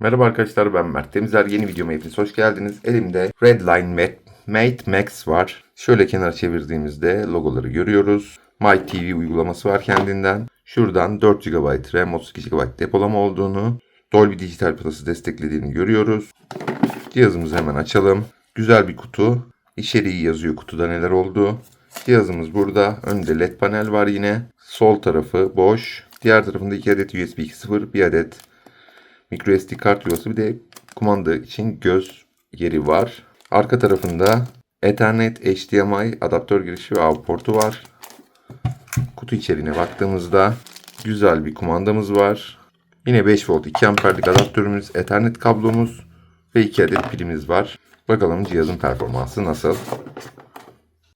Merhaba arkadaşlar ben Mert Temizler. Yeni videoma hepiniz hoş geldiniz. Elimde Redline Mate, Mate Max var. Şöyle kenara çevirdiğimizde logoları görüyoruz. My TV uygulaması var kendinden. Şuradan 4 GB RAM, 32 GB depolama olduğunu, Dolby Digital Plus'ı desteklediğini görüyoruz. Cihazımızı hemen açalım. Güzel bir kutu. İçeriği yazıyor kutuda neler oldu. Cihazımız burada. Önde LED panel var yine. Sol tarafı boş. Diğer tarafında 2 adet USB 2.0, 1 adet microSD kart yuvası bir de kumanda için göz yeri var. Arka tarafında Ethernet, HDMI, adaptör girişi ve AV portu var. Kutu içeriğine baktığımızda güzel bir kumandamız var. Yine 5 volt 2 amperlik adaptörümüz, Ethernet kablomuz ve 2 adet pilimiz var. Bakalım cihazın performansı nasıl?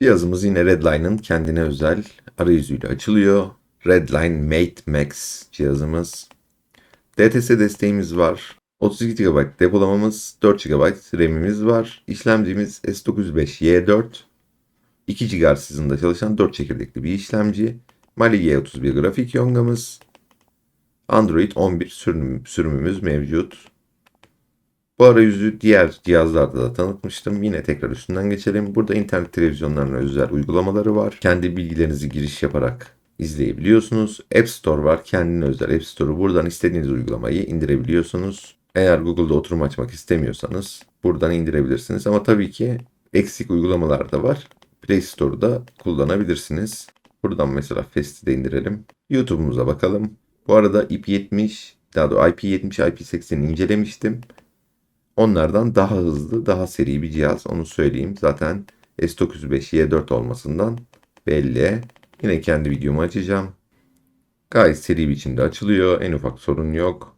Cihazımız yine Redline'ın kendine özel arayüzüyle açılıyor. Redline Mate Max cihazımız. DTS desteğimiz var. 32 GB depolamamız, 4 GB RAM'imiz var. İşlemcimiz S905Y4. 2 GHz hızında çalışan 4 çekirdekli bir işlemci. Mali G31 grafik yongamız. Android 11 sürüm, sürümümüz mevcut. Bu arayüzü diğer cihazlarda da tanıtmıştım. Yine tekrar üstünden geçelim. Burada internet televizyonlarına özel uygulamaları var. Kendi bilgilerinizi giriş yaparak izleyebiliyorsunuz. App Store var. Kendine özel App Store'u buradan istediğiniz uygulamayı indirebiliyorsunuz. Eğer Google'da oturum açmak istemiyorsanız buradan indirebilirsiniz. Ama tabii ki eksik uygulamalar da var. Play Store'da kullanabilirsiniz. Buradan mesela Fest'i de indirelim. YouTube'umuza bakalım. Bu arada IP70, daha doğrusu IP70, IP80'i incelemiştim. Onlardan daha hızlı, daha seri bir cihaz. Onu söyleyeyim. Zaten S905Y4 olmasından belli. Yine kendi videomu açacağım. Gayet seri biçimde açılıyor. En ufak sorun yok.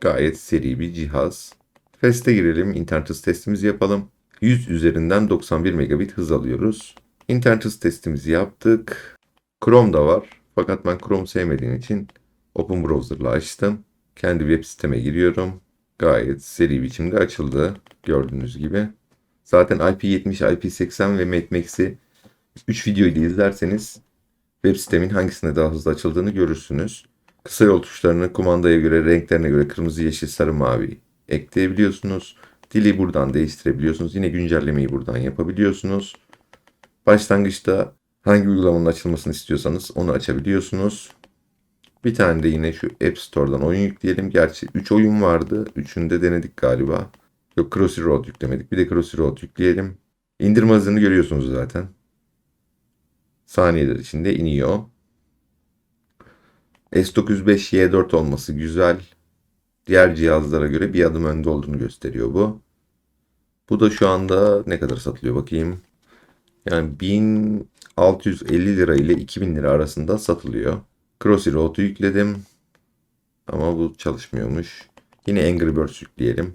Gayet seri bir cihaz. Fest'e girelim. İnternet hız testimizi yapalım. 100 üzerinden 91 megabit hız alıyoruz. İnternet hız testimizi yaptık. Chrome da var. Fakat ben Chrome sevmediğim için Open Browser'la açtım. Kendi web siteme giriyorum. Gayet seri biçimde açıldı. Gördüğünüz gibi. Zaten IP70, IP80 ve MateMax'i 3 videoyu da izlerseniz web sitemin hangisinde daha hızlı açıldığını görürsünüz. Kısa yol tuşlarını kumandaya göre, renklerine göre kırmızı, yeşil, sarı, mavi ekleyebiliyorsunuz. Dili buradan değiştirebiliyorsunuz. Yine güncellemeyi buradan yapabiliyorsunuz. Başlangıçta hangi uygulamanın açılmasını istiyorsanız onu açabiliyorsunuz. Bir tane de yine şu App Store'dan oyun yükleyelim. Gerçi 3 oyun vardı. Üçünü de denedik galiba. Yok Crossy Road yüklemedik. Bir de Crossy Road yükleyelim. İndirme hızını görüyorsunuz zaten. Saniyeler içinde iniyor. S905Y4 olması güzel. Diğer cihazlara göre bir adım önde olduğunu gösteriyor bu. Bu da şu anda ne kadar satılıyor bakayım. Yani 1650 lira ile 2000 lira arasında satılıyor. Crossy Road'u yükledim. Ama bu çalışmıyormuş. Yine Angry Birds yükleyelim.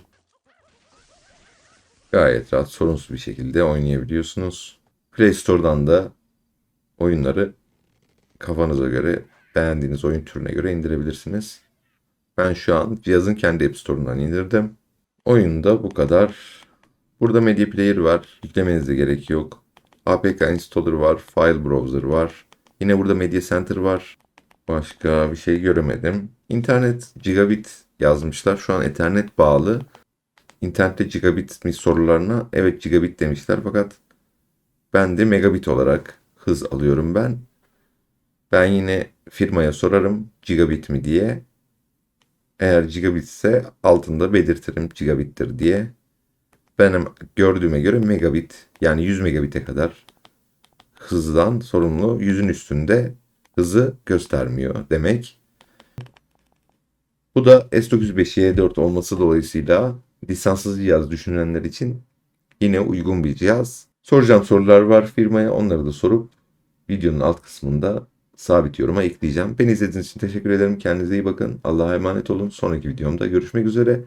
Gayet rahat sorunsuz bir şekilde oynayabiliyorsunuz. Play Store'dan da oyunları kafanıza göre beğendiğiniz oyun türüne göre indirebilirsiniz. Ben şu an cihazın kendi App Store'undan indirdim. Oyunda bu kadar. Burada Media Player var. Yüklemenize gerek yok. APK Installer var. File Browser var. Yine burada Media Center var. Başka bir şey göremedim. İnternet gigabit yazmışlar. Şu an Ethernet bağlı. İnternette gigabit mi sorularına evet gigabit demişler fakat ben de megabit olarak hız alıyorum ben. Ben yine firmaya sorarım gigabit mi diye. Eğer gigabit ise altında belirtirim gigabittir diye. Benim gördüğüme göre megabit yani 100 megabite kadar hızdan sorumlu yüzün üstünde hızı göstermiyor demek. Bu da S905Y4 olması dolayısıyla lisanssız cihaz düşünenler için yine uygun bir cihaz. Soracağım sorular var firmaya onları da sorup videonun alt kısmında sabit yoruma ekleyeceğim. Beni izlediğiniz için teşekkür ederim. Kendinize iyi bakın. Allah'a emanet olun. Sonraki videomda görüşmek üzere.